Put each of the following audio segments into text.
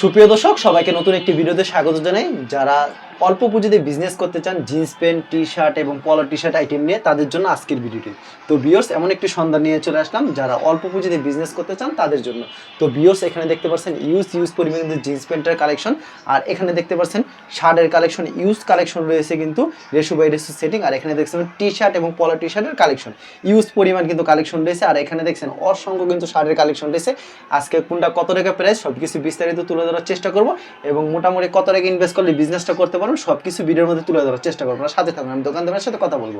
সুপ্রিয় দর্শক সবাইকে নতুন একটি ভিডিওতে স্বাগত জানাই। যারা অল্প পুঁজিতে বিজনেস করতে চান জিন্স প্যান্ট টি শার্ট এবং পলো টি শার্ট আইটেম নিয়ে তাদের জন্য আজকের ভিডিওটি তো বিয়র্স এমন একটি সন্ধান নিয়ে চলে আসলাম, যারা অল্প পুঁজিতে বিজনেস করতে চান তাদের জন্য। তো বিয়র্স এখানে দেখতে পাচ্ছেন ইউজ ইউজ পরিমাণে কিন্তু জিন্স প্যান্টের কালেকশন আর এখানে দেখতে পাচ্ছেন শার্টের কালেকশন ইউজ কালেকশন রয়েছে কিন্তু রেশু বাই রেশু সেটিং আর এখানে দেখছেন টি শার্ট এবং পলো টি শার্টের কালেকশন ইউজ পরিমাণ কিন্তু কালেকশন রয়েছে, আর এখানে দেখছেন অসংখ্য কিন্তু শার্টের কালেকশন রয়েছে। আজকে কোনটা কত টাকা প্রাইস সব কিছু বিস্তারিত তুলে ধরার চেষ্টা করব, এবং মোটামুটি কত টাকা ইনভেস্ট করলে বিজনেসটা করতে পারবেন সব কিছু ভিডিওর মধ্যে তুলে ধরার চেষ্টা করব সাথে থাকুন আমি দোকানদারের সাথে কথা বলব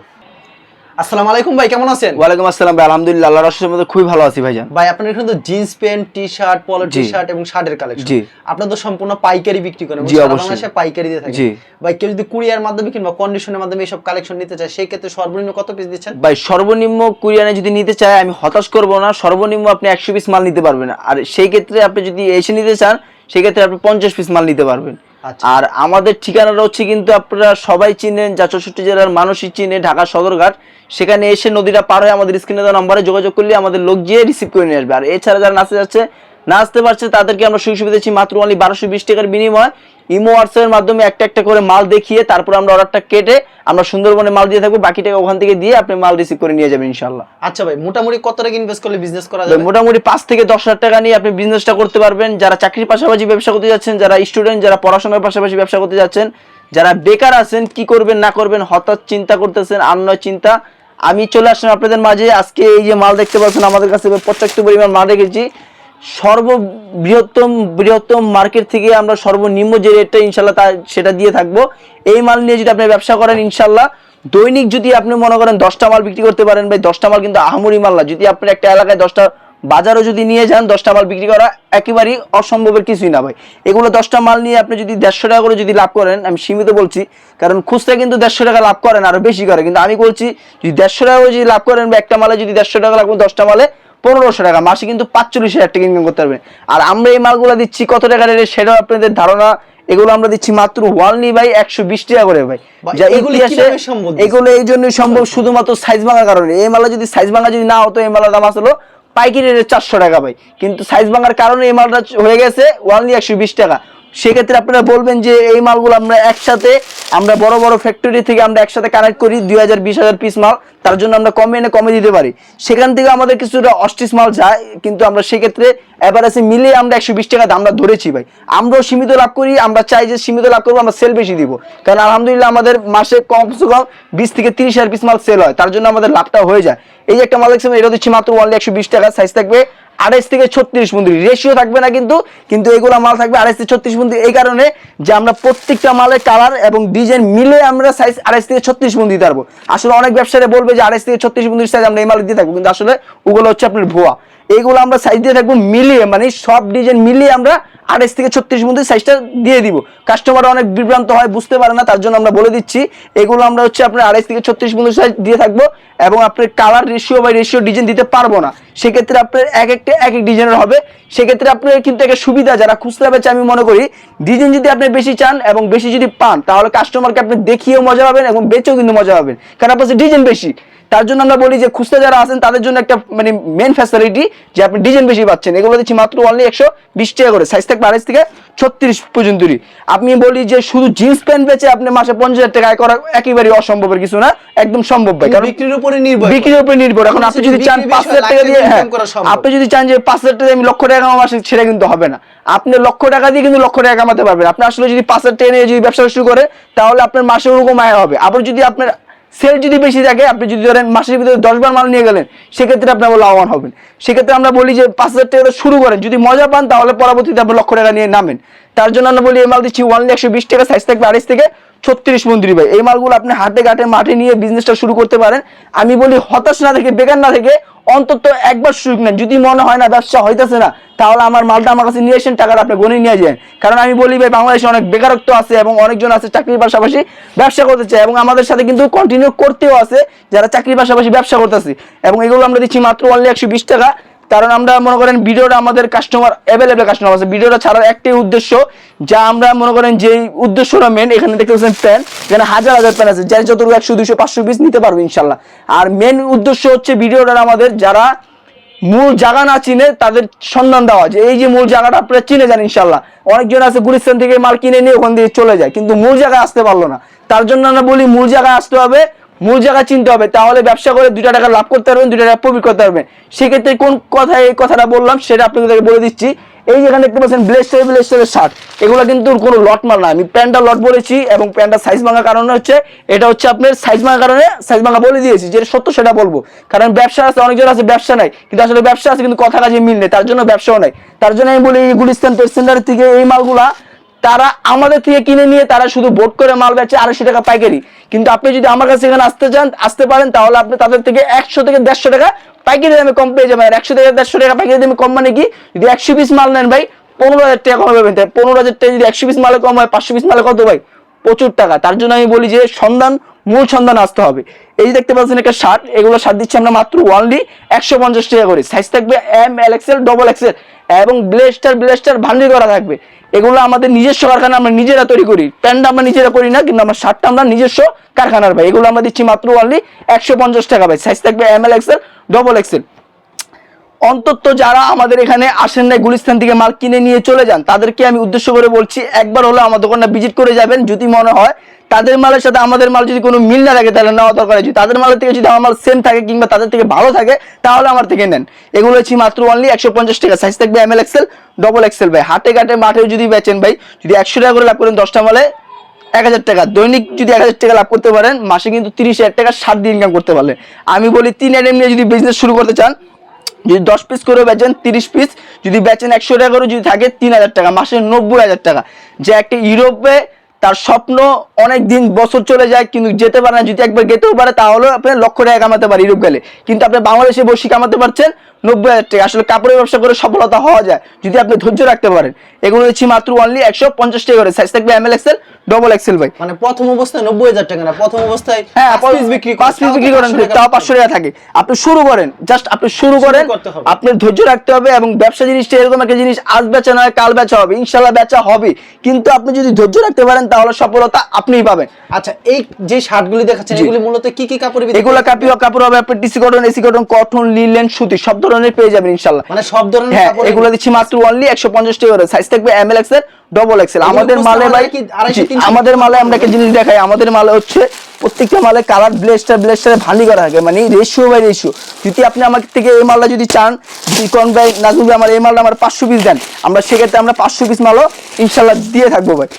আসসালামু আলাইকুম ভাই কেমন আছেন ওয়ালাইকুম আসসালাম ভাই আলহামদুলিল্লাহ আল্লাহ রসের মধ্যে খুবই ভালো আছি ভাইজান ভাই আপনার এখানে তো জিন্স প্যান্ট টি শার্ট পলো টি শার্ট এবং শার্টের কালেকশন। আপনার তো সম্পূর্ণ পাইকারি বিক্রি করেন জি, অবশ্যই। পাইকারি দিয়ে থাকেন। ভাই কেউ যদি কুরিয়ার মাধ্যমে কিংবা কন্ডিশনের মাধ্যমে এইসব কালেকশন নিতে চায় সেই ক্ষেত্রে সর্বনিম্ন কত পিস দিচ্ছেন ভাই সর্বনিম্ন কুরিয়ানে যদি নিতে চায় আমি হতাশ করব না সর্বনিম্ন আপনি একশো পিস মাল নিতে পারবেন আর সেই ক্ষেত্রে আপনি যদি এসে নিতে চান সেই ক্ষেত্রে আপনি পঞ্চাশ পিস মাল নিতে পারবেন। আর আমাদের ঠিকানাটা হচ্ছে কিন্তু আপনারা সবাই চিনেন, যা চৌষট্টি জেলার মানুষই চিনে, ঢাকা সদরঘাট। সেখানে এসে নদীটা পার হয়ে আমাদের স্ক্রিনে দেওয়া নাম্বারে যোগাযোগ করলে আমাদের লোক গিয়ে রিসিভ করে নিয়ে আসবে। আর এছাড়া যারা নাচে যাচ্ছে না আসতে পারছে তাদেরকে আমরা সুযোগ সুবিধা দিচ্ছি মাত্র অনলি বারোশো বিশ টাকার বিনিময়। ইমো হোয়াটসঅ্যাপের মাধ্যমে একটা একটা করে মাল দেখিয়ে তারপর আমরা অর্ডারটা কেটে আমরা সুন্দরবনে মাল দিয়ে থাকব বাকি টাকা ওখান থেকে দিয়ে আপনি মাল রিসিভ করে নিয়ে যাবেন ইনশাল্লাহ আচ্ছা ভাই মোটামুটি কত টাকা ইনভেস্ট করলে বিজনেস করা যাবে? মোটামুটি পাঁচ থেকে দশ হাজার টাকা নিয়ে আপনি বিজনেসটা করতে পারবেন। যারা চাকরির পাশাপাশি ব্যবসা করতে যাচ্ছেন যারা স্টুডেন্ট যারা পড়াশোনার পাশাপাশি ব্যবসা করতে যাচ্ছেন যারা বেকার আছেন কি করবেন না করবেন হঠাৎ চিন্তা করতেছেন আর নয় চিন্তা। আমি চলে আসলাম আপনাদের মাঝে। আজকে এই যে মাল দেখতে পাচ্ছেন আমাদের কাছে পর্যাপ্ত পরিমাণ মাল রেখেছি। সর্ববৃহত্তম, বৃহত্তম মার্কেট থেকে আমরা সর্বনিম্ন যে রেটটা ইনশাল্লাহ তা, সেটা দিয়ে থাকব। এই মাল নিয়ে যদি আপনি ব্যবসা করেন ইনশাল্লাহ, দৈনিক যদি আপনি মনে করেন দশটা মাল বিক্রি করতে পারেন, ভাই দশটা মাল কিন্তু আহামরি মাল না। যদি আপনি একটা এলাকায় দশটা বাজারও যদি নিয়ে যান, দশটা মাল বিক্রি করা একেবারেই অসম্ভবের কিছুই না, ভাই। এগুলো দশটা মাল নিয়ে আপনি যদি দেড়শো টাকা করে যদি লাভ করেন, আমি সীমিত বলছি, কারণ খুচরা কিন্তু দেড়শো টাকা লাভ করেন আরও বেশি করে। কিন্তু আমি বলছি, যদি দেড়শো টাকা যদি লাভ করেন বা একটা মালে যদি দেড়শো টাকা লাভ লাগবে দশটা মালে পনেরোশো টাকা মাসে কিন্তু পাঁচচল্লিশ হাজার টাকা ইনকাম করতে পারবেন। আর আমরা এই মালগুলো দিচ্ছি কত টাকা রেটে সেটাও আপনাদের ধারণা। এগুলো আমরা দিচ্ছি মাত্র ওয়ানলি ভাই একশো বিশ টাকা করে ভাই। যা এগুলো ইতিহাসে এগুলো এই জন্যই সম্ভব শুধুমাত্র সাইজ ভাঙার কারণে। এই মালা যদি সাইজ ভাঙা যদি না হতো এই মালার দাম আসলো পাইকারি রেটে চারশো টাকা ভাই। কিন্তু সাইজ ভাঙার কারণে এই মালটা হয়ে গেছে ওয়ানলি একশো বিশ টাকা। সেক্ষেত্রে আপনারা বলবেন যে এই মালগুলো আমরা একসাথে আমরা বড় বড় ফ্যাক্টরি থেকে আমরা একসাথে কানেক্ট করি দুই হাজার বিশ হাজার পিস মাল। তার জন্য আমরা কমে এনে কমে দিতে পারি। সেখান থেকে আমাদের কিছুটা অস্টিস মাল যায়, কিন্তু আমরা সেক্ষেত্রে এভারেজে মিলিয়ে আমরা একশো বিশ টাকা আমরা ধরেছি ভাই। আমরাও সীমিত লাভ করি, আমরা চাই যে সীমিত লাভ করব, আমরা সেল বেশি দিব। কারণ আলহামদুলিল্লাহ আমাদের মাসে কমসে কম বিশ থেকে তিরিশ হাজার পিস মাল সেল হয়, তার জন্য আমাদের লাভটা হয়ে যায়। এই যে একটা মাল দেখছেন, এটা দিচ্ছি মাত্র ওয়ানলি একশো বিশ টাকা সাইজ থাকবে আড়াইশ থেকে ছত্রিশ মন্দির রেশিও থাকবে না কিন্তু কিন্তু এগুলো মাল থাকবে আড়াইশ থেকে ছত্রিশ মন্দির এই কারণে যে আমরা প্রত্যেকটা মালের কালার এবং ডিজাইন মিলে আমরা সাইজ আড়াইশ থেকে ছত্রিশ মন্দির পারব। আসলে অনেক ব্যবসায়ী বলবে যে আড়াইশ থেকে ছত্রিশ মন্দির সাইজ আমরা এই দিয়ে থাকব, কিন্তু আসলে ওগুলো হচ্ছে আপনার ভুয়া। এইগুলো আমরা সাইজ দিয়ে থাকব মিলিয়ে মানে সব ডিজাইন মিলিয়ে আমরা আড়াইশ থেকে ছত্রিশ মধ্যে সাইজটা দিয়ে দিব। কাস্টমার অনেক বিভ্রান্ত হয়, বুঝতে পারে না, তার জন্য আমরা বলে দিচ্ছি, এগুলো আমরা হচ্ছে আপনার আড়াইশ থেকে ছত্রিশ মধ্যে সাইজ দিয়ে থাকব এবং আপনার কালার রেশিও বা রেশিও ডিজাইন দিতে পারব না। সেক্ষেত্রে আপনার এক একটা, এক এক ডিজাইনের হবে। সেক্ষেত্রে আপনার কিন্তু একটা সুবিধা, যারা খুচরা বেচে আমি মনে করি ডিজাইন যদি আপনি বেশি চান এবং বেশি যদি পান, তাহলে কাস্টমারকে আপনি দেখিয়েও মজা পাবেন এবং বেচেও কিন্তু মজা পাবেন। কারণ আপনার ডিজাইন বেশি। তার জন্য আমরা বলি যে, খুচরা যারা আছেন, তাদের জন্য একটা মানে মেন ফ্যাসিলিটি যে আপনি ডিজাইন বেশি পাচ্ছেন। এগুলো দিচ্ছি মাত্র অনলি একশো বিশ টাকা করে। সাইজ থাকবে আড়াইশ থেকে ছত্রিশ পর্যন্তই আপনি বলি যে শুধু জিন্স প্যান্ট বেচে আপনি মাসে পঞ্চাশ হাজার টাকা আয় করা একেবারেই অসম্ভবের কিছু না একদম সম্ভব ভাই। কারণ বিক্রির উপরে নির্ভর বিক্রির উপরে নির্ভর। এখন আপনি যদি চান পাঁচ হাজার টাকা দিয়ে হ্যাঁ। আপনি যদি চান যে পাঁচ হাজার টাকা আমি লক্ষ টাকা মাসে সেটা কিন্তু হবে না। আপনি লক্ষ টাকা দিয়ে কিন্তু লক্ষ টাকা কামাতে পারবেন। আপনি আসলে যদি পাঁচ হাজার টাকা নিয়ে যদি ব্যবসা শুরু করে তাহলে আপনার মাসে ওরকম আয় হবে। আবার যদি আপনার সেল যদি বেশি থাকে, আপনি যদি ধরেন মাসের ভিতরে দশ বার মাল নিয়ে গেলেন, সেক্ষেত্রে আপনি আবার লাভবান হবেন। সেক্ষেত্রে আমরা বলি যে পাঁচ হাজার টাকা শুরু করেন। যদি মজা পান, তাহলে পরবর্তীতে আপনি লক্ষ টাকা নিয়ে নামেন। তার জন্য আমরা বলি, এই মাল দিচ্ছি ওয়ানলি একশো বিশ টাকা সাইজ থাকবে আড়াইশ থেকে ছত্রিশ মন্দির ভাই। এই মালগুলো আপনি হাতে ঘাটে, মাঠে নিয়ে বিজনেসটা শুরু করতে পারেন। আমি বলি, হতাশ না থেকে, বেকার না থেকে অন্তত একবার সুযোগ নেন। যদি মনে হয় না, ব্যবসা হইতেছে না, তাহলে আমার মালটা আমার কাছে নিয়ে আসেন, টাকাটা আপনি গনে নিয়ে যান। কারণ আমি বলি ভাই, বাংলাদেশে অনেক বেকারত্ব আছে এবং অনেকজন আছে চাকরির পাশাপাশি ব্যবসা করতে চায় এবং আমাদের সাথে কিন্তু কন্টিনিউ করতেও আছে, যারা চাকরির পাশাপাশি ব্যবসা করতেছে। এবং এগুলো আমরা দিচ্ছি মাত্র অনলি একশো বিশ টাকা। কারণ আমরা মনে করেন ভিডিওটা আমাদের কাস্টমার অ্যাভেলেবেল কাস্টমার আছে। ভিডিওটা ছাড়ার একটাই উদ্দেশ্য, যা আমরা মনে করেন যে উদ্দেশ্যটা মেন এখানে দেখতে পাচ্ছেন প্যান এখানে হাজার হাজার প্যান আছে। যার যতটুকু একশো দুশো পাঁচশো পিস নিতে পারব ইনশাল্লাহ আর মেন উদ্দেশ্য হচ্ছে ভিডিওটার আমাদের যারা মূল জায়গা না চিনে, তাদের সন্ধান দেওয়া যে এই যে মূল জায়গাটা আপনারা চিনে যান ইনশাল্লাহ অনেকজন আছে গুলিস্তান থেকে মাল কিনে নিয়ে ওখান দিয়ে চলে যায়, কিন্তু মূল জায়গায় আসতে পারল না। তার জন্য আমরা বলি মূল জায়গায় আসতে হবে মূল জায়গা চিনতে হবে, তাহলে ব্যবসা করে দুটা টাকা লাভ করতে পারবেন দুটা টাকা প্রফিট করতে পারবেন। সেক্ষেত্রে কোন কথা এই কথাটা বললাম সেটা আপনাদেরকে বলে দিচ্ছি। এই যেখানে দেখতে পাচ্ছেন ব্লেস্টার ব্লেস্টারের শার্ট এগুলো কিন্তু কোনো লট মাল না। আমি প্যান্টটা লট বলেছি এবং প্যান্টটা সাইজ ভাঙার কারণে হচ্ছে, এটা হচ্ছে আপনার সাইজ ভাঙার কারণে সাইজ ভাঙা বলে দিয়েছি। যেটা সত্য সেটা বলব। কারণ ব্যবসা আছে, অনেকজন আছে, ব্যবসা নাই। কিন্তু আসলে ব্যবসা আছে, কিন্তু কথা কাজে মিল নেই, তার জন্য ব্যবসাও নাই। তার জন্য আমি বলি গুলিস্তান সেন্টার থেকে এই মালগুলা তারা আমাদের থেকে কিনে নিয়ে তারা শুধু বোট করে মাল বেচে আড়াইশো টাকা পাইকারি। কিন্তু আপনি যদি আমার কাছে এখানে আসতে চান, আসতে পারেন, তাহলে আপনি তাদের থেকে একশো থেকে দেড়শো টাকা পাইকারি দামে কম পেয়ে যাবেন। একশো থেকে দেড়শো টাকা পাইকারি দামে কম মানে কি? যদি একশো পিস মাল নেন ভাই, পনেরো হাজার টাকা কম পাবেন তাই পনেরো হাজার টাকা যদি একশো পিস মালে কম হয়, পাঁচশো পিস মালে কত ভাই? প্রচুর টাকা। তার জন্য আমি বলি যে সন্ধান মূল সন্ধান আসতে হবে। এই যে দেখতে পাচ্ছেন একটা শার্ট এগুলো শার্ট দিচ্ছি আমরা মাত্র ওয়ানলি একশো পঞ্চাশ টাকা করে। সাইজ থাকবে M L XL double XL এবং ব্লেস্টার ব্লেস্টার ভান্ডি করা থাকবে। এগুলো আমাদের নিজস্ব কারখানা, আমরা নিজেরা তৈরি করি। প্যান্টটা আমরা নিজেরা করি না, কিন্তু আমার শার্টটা আমরা নিজস্ব কারখানার ভাই। এগুলো আমরা দিচ্ছি মাত্র ওয়ানলি একশো পঞ্চাশ টাকা ভাই। সাইজ থাকবে M L XL double XL অন্তত যারা আমাদের এখানে আসেন নাই গুলিস্তান থেকে মাল কিনে নিয়ে চলে যান, তাদেরকে আমি উদ্দেশ্য করে বলছি, একবার হলো আমার দোকানটা ভিজিট করে যাবেন। যদি মনে হয় তাদের মালের সাথে আমাদের মাল যদি কোনো মিল না থাকে তাহলে নেওয়া দরকার। যদি তাদের মালের থেকে যদি আমার মাল সেম থাকে কিংবা তাদের থেকে ভালো থাকে, তাহলে আমার থেকে নেন। এগুলো হচ্ছে মাত্র অনলি একশো পঞ্চাশ টাকা। সাইজ থাকবে M L XL double XL ভাই। হাটে ঘাটে মাঠে যদি বেচেন ভাই, যদি একশো টাকা করে লাভ করেন দশটা মালে এক হাজার টাকা। দৈনিক যদি এক হাজার টাকা লাভ করতে পারেন, মাসে কিন্তু তিরিশ হাজার টাকা সাত দিয়ে ইনকাম করতে পারলেন আমি বলি তিন আইটেম নিয়ে যদি বিজনেস শুরু করতে চান, যদি দশ পিস করে বেচেন তিরিশ পিস যদি বেচেন একশো টাকা করে যদি থাকে তিন হাজার টাকা, মাসে নব্বই হাজার টাকা। যে একটা ইউরোপে তার স্বপ্ন অনেক দিন বছর চলে যায়, কিন্তু যেতে পারে না। যদি একবার গেতেও পারে, তাহলেও আপনি লক্ষ টাকা কামাতে পারে ইউরোপ গেলে। কিন্তু আপনি বাংলাদেশে বসে কামাতে পারছেন নব্বই হাজার টাকা। আসলে কাপড়ের ব্যবসা করে সফলতা হওয়া যায় যদি আপনি ধৈর্য রাখতে পারেন। এগুলো হচ্ছে মাত্র অনলি একশো পঞ্চাশ টাকা করে। সাইজ থাকবে M L XL double XL ভাই। মানে প্রথম অবস্থায় নব্বই হাজার টাকা না প্রথম অবস্থায় হ্যাঁ পাঁচ বিক্রি পাঁচ পিস বিক্রি করেন তাও পাঁচশো টাকা থাকে। আপনি শুরু করেন জাস্ট আপনি শুরু করেন আপনি ধৈর্য রাখতে হবে এবং ব্যবসা জিনিসটা এরকম একটা জিনিস আজ বেচা নয় কাল বেচা হবে ইনশাল্লাহ বেচা হবে। কিন্তু আপনি যদি ধৈর্য রাখতে পারেন তাহলে সফলতা আপনিই পাবেন। আচ্ছা এই যে শার্টগুলি দেখাচ্ছেন। এগুলি মূলত কি কি ভিতরে এগুলো কাপড় কাপড় হবে আপনার TC cotton AC cotton cotton linen সুতি সব ধরনের পেয়ে যাবেন ইনশাল্লাহ মানে সব ধরনের হ্যাঁ এগুলো দিচ্ছি মাত্র অনলি একশো পঞ্চাশ টাকা করে। সাইজ থাকবে M L XL double XL আমাদের মালে ভাই? আমাদের মালে আমরা একটা জিনিস দেখাই। আমাদের মালে হচ্ছে প্রত্যেকটা মালে কালার ব্লেস্টার ব্লেস্টারে ভান্ডি করা থাকে। মানে রেশিও বাই রেশিও যদি আপনি আমার থেকে এই মালটা যদি চান যদি কোন ভাই ভাই আমার এই মালটা আমার পাঁচশো পিস দেন। আমরা সেক্ষেত্রে আমরা পাঁচশো পিস মালও ইনশাল্লাহ দিয়ে থাকব ভাই।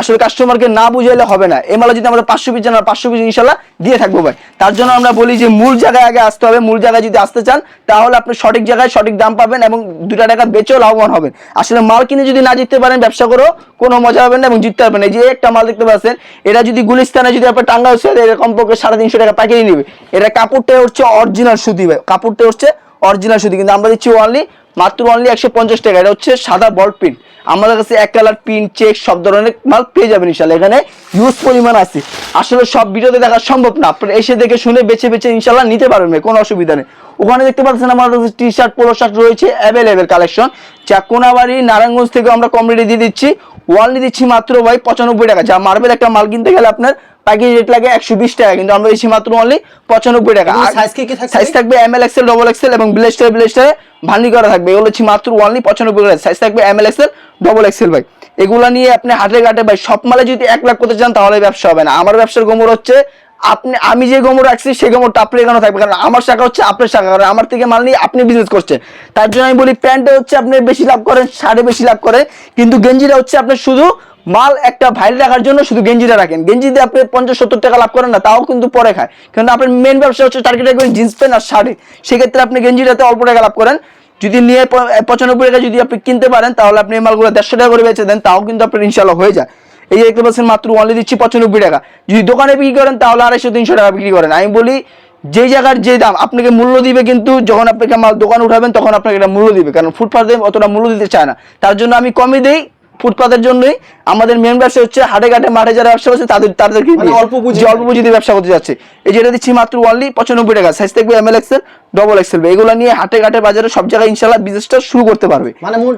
আসলে কাস্টমারকে না বুঝাইলে হবে না। এই মালা যদি আমরা পাঁচশো পিস জানা পাঁচশো পিস ইনশাল্লাহ দিয়ে থাকব ভাই। তার জন্য আমরা বলি যে, মূল জায়গায় আগে আসতে হবে। মূল জায়গায় যদি আসতে চান, তাহলে আপনি সঠিক জায়গায় সঠিক দাম পাবেন এবং দুটা টাকা বেচেও লাভবান হবেন। আসলে মাল কিনে যদি না জিততে পারেন, ব্যবসা করেও কোনো মজা হবে না এবং জিততে পারবেন। এই যে একটা মাল দেখতে পাচ্ছেন, এটা যদি গুলিস্তানে যদি আপনার টাঙ্গা হচ্ছে কমপক্ষে সাড়ে তিনশো টাকা পাইকারি নেবে। এটা কাপড়টা হচ্ছে অরিজিনাল সুতি ভাই। কাপড়টা হচ্ছে অরিজিনাল সুতি, কিন্তু আমরা দিচ্ছি অনলি মাত্র অনলি একশো পঞ্চাশ টাকা। এটা হচ্ছে সাদা বল প্রিন্ট আমাদের কাছে এক কালার পিন চেক সব ধরনের মাল পেয়ে যাবেন ইনশাল্লাহ এখানে ইউজ পরিমাণ আছে। আসলে সব ভিডিওতে দেখা সম্ভব না। আপনার এসে দেখে শুনে বেছে বেছে ইনশাল্লাহ নিতে পারবেন কোনো অসুবিধা নেই। ওখানে দেখতে পাচ্ছেন আমার কাছে টি শার্ট পোলো শার্ট রয়েছে অ্যাভেলেবেল কালেকশন যা কোনাবাড়ি, নারায়ণগঞ্জ থেকে আমরা কম দিয়ে দিচ্ছি। ওয়ালনি দিচ্ছি মাত্র ভাই পঁচানব্বই টাকা। যা মার্বেল একটা মাল কিনতে গেলে আপনার প্যাকেজ রেট লাগে একশো বিশ টাকা কিন্তু আমরা দিচ্ছি মাত্র অনলি পঁচানব্বই টাকা। কি সাইজ থাকবে M L XL double XL এবং ব্লেস্টার ব্লেস্টারে ভান্ডি করা থাকবে। এগুলো হচ্ছে মাত্র ওয়ানলি পঁচানব্বই টাকা। সাইজ থাকবে M L XL double XL ভাই। এগুলা নিয়ে আপনি হাটে ঘাটে ভাই সব মালে যদি এক লাখ করতে চান তাহলে ব্যবসা হবে না। আমার ব্যবসার গোমর হচ্ছে আপনি আমি যে গোমর রাখছি সেই গোমরটা আপনার এখানে থাকবে। কারণ আমার শাখা হচ্ছে আপনার শাখা। কারণ আমার থেকে মাল নিয়ে আপনি বিজনেস করছেন। তার জন্য আমি বলি প্যান্টে হচ্ছে আপনি বেশি লাভ করেন সাড়ে বেশি লাভ করে কিন্তু গেঞ্জিটা হচ্ছে আপনার শুধু মাল একটা ভাইরে রাখার জন্য শুধু গেঞ্জিটা রাখেন। গেঞ্জিতে আপনি পঞ্চাশ, সত্তর টাকা লাভ করেন না, তাও কিন্তু পরে খায়। কিন্তু আপনার মেন ব্যবসা হচ্ছে টার্গেট রাখবেন জিন্স প্যান্ট আর শার্টে। সেক্ষেত্রে আপনি গেঞ্জিটাতে অল্প টাকা লাভ করেন। যদি নিয়ে পঁচানব্বই টাকা যদি আপনি কিনতে পারেন, তাহলে আপনি এই মালগুলো দেড়শো টাকা করে বেচে দেন, তাও কিন্তু আপনার ইনশাল্লাহ হয়ে যায়। এই দেখতে পাচ্ছেন মাত্র অনলি দিচ্ছি পঁচানব্বই টাকা। যদি দোকানে বিক্রি করেন, তাহলে আড়াইশো, তিনশো টাকা বিক্রি করেন। আমি বলি, যে জায়গার যে দাম, আপনাকে মূল্য দিবে কিন্তু যখন আপনাকে মাল দোকান উঠাবেন, তখন আপনাকে এটা মূল্য দিবে। কারণ ফুটপাতে অতটা মূল্য দিতে চায় না। তার জন্য আমি কমই দেই। ফুটপাতের জন্যই আমাদের মেন ব্যবসা হচ্ছে হাটে ঘাটে মাঠে যারা ব্যবসা করছে তাদের তাদেরকে মানে দিয়ে। অল্প পুঁজি- অল্প পুঁজিতে ব্যবসা করতে যাচ্ছে। এই যেটা দিচ্ছি মাত্র ওয়ানলি পঁচানব্বই টাকা। সাইজ থাকবে M L XL double XL এগুলো নিয়ে হাটে ঘাটে বাজারে সব জায়গায় ইনশাল্লাহ বিজনেসটা শুরু করতে পারবে। মানে মূল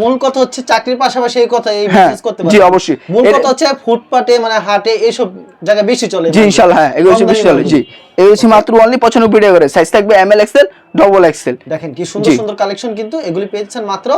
মূল কথা হচ্ছে চাকরির পাশাপাশি এই কথা এই হ্যাঁ, বিজনেস করতে পারবে। জি, অবশ্যই। মূল কথা হচ্ছে ফুটপাতে মানে হাটে এসব জায়গায় বেশি চলে। জি ইনশাল্লাহ হ্যাঁ এগুলো বেশি চলে জি। এই হচ্ছে মাত্র অনলি পঁচানব্বই টাকা করে। সাইজ থাকবে M L XL double XL দেখেন কি সুন্দর সুন্দর কালেকশন কিন্তু এগুলি পেয়েছেন মাত্র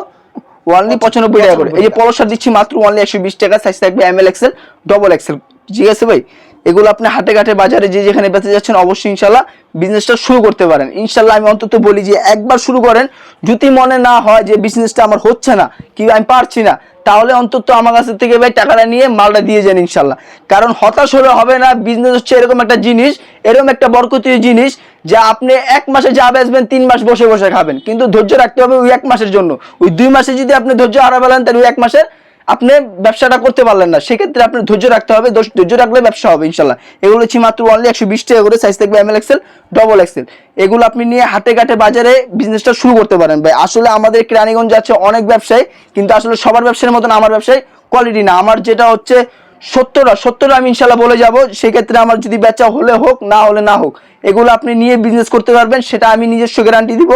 ওয়ানলি পঁচানব্বই টাকা করে। এই যে 95 পলো শার্ট দিচ্ছি মাত্র ওয়ানলি একশো বিশ টাকা সাইজ থাকবে M L XL double XL ঠিক আছে ভাই? এগুলো আপনি হাটে ঘাটে বাজারে যে যেখানে বেঁচে যাচ্ছেন, অবশ্যই ইনশাল্লাহ বিজনেসটা শুরু করতে পারেন। ইনশাল্লাহ আমি অন্তত বলি যে একবার শুরু করেন। যদি মনে না হয় যে বিজনেসটা আমার হচ্ছে না কি আমি পারছি না, তাহলে অন্তত আমার কাছ থেকে ভাই টাকাটা নিয়ে মালটা দিয়ে যান ইনশাল্লাহ কারণ হতাশ হলে হবে না বিজনেস হচ্ছে এরকম একটা জিনিস, এরকম একটা বরকতীয় জিনিস যে আপনি এক মাসে যা বেচবেন তিন মাস বসে বসে খাবেন। কিন্তু ধৈর্য রাখতে হবে ওই এক মাসের জন্য। ওই দুই মাসে যদি আপনি ধৈর্য হারা ফেলেন তাহলে ওই এক মাসের আপনি ব্যবসাটা করতে পারলেন না। সেক্ষেত্রে আপনি ধৈর্য রাখতে হবে ধৈর্য- ধৈর্য রাখলে ব্যবসা হবে, ইনশাল্লাহ। এগুলো হচ্ছে মাত্র অনলি একশো বিশ টাকা করে সাইজ থাকবে M L XL double XL এগুলো আপনি নিয়ে হাটে ঘাটে বাজারে বিজনেসটা শুরু করতে পারেন ভাই। আসলে আমাদের কেরানীগঞ্জ আছে অনেক ব্যবসায়ী, কিন্তু আসলে সবার ব্যবসার মতন আমার ব্যবসায় কোয়ালিটি না। আমার যেটা হচ্ছে সত্তরটা সত্তরটা আমি ইনশাল্লাহ বলে যাব। সেক্ষেত্রে আমার যদি বেচা হলে হোক, না হলে না হোক এগুলো আপনি নিয়ে বিজনেস করতে পারবেন, সেটা আমি নিজস্ব গ্যারান্টি দিব।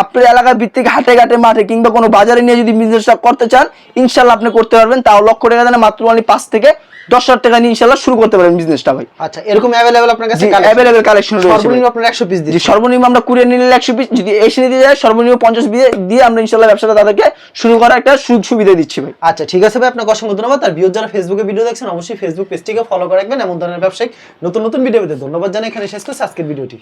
আপনার এলাকার ভিত্তিক হাটে ঘাটে, মাঠে কিংবা কোনো বাজারে নিয়ে যদি বিজনেসটা করতে চান, ইনশাল্লাহ আপনি করতে পারবেন। তাও লক্ষ টাকা দেন মাত্র অনলি পাঁচ থেকে দশ হাজার টাকা নিয়ে ইনশাল্লাহ শুরু করতে পারবেন বিজনেসটা ভাই। আচ্ছা এরকম অ্যাভেলেবল আপনার কাছে? অ্যাভেলেবেল কালেকশন রয়েছে সর্বনিম্ন আপনার একশো পিস দিচ্ছি। সর্বনিম্ন আমরা কুড়িয়ে নিলে একশো পিস যদি এসে নিতে যায় সর্বনিম্ন পঞ্চাশ পিস দিয়ে আমরা ইনশাল্লাহ ব্যবসাটা তাদেরকে শুরু করার একটা সুযোগ সুবিধা দিচ্ছি ভাই। আচ্ছা ঠিক আছে ভাই আপনাকে অসংখ্য ধন্যবাদ। আর ভিউজ যারা ফেসবুকে ভিডিও দেখছেন অবশ্যই ফেসবুক পেজটিকে ফলো করে রাখবেন। এমন ধরনের ব্যবসায়িক নতুন নতুন ভিডিও পেতে ধন্যবাদ জানাই। এখানে শেষ করছি। আজকের ভিডিওটি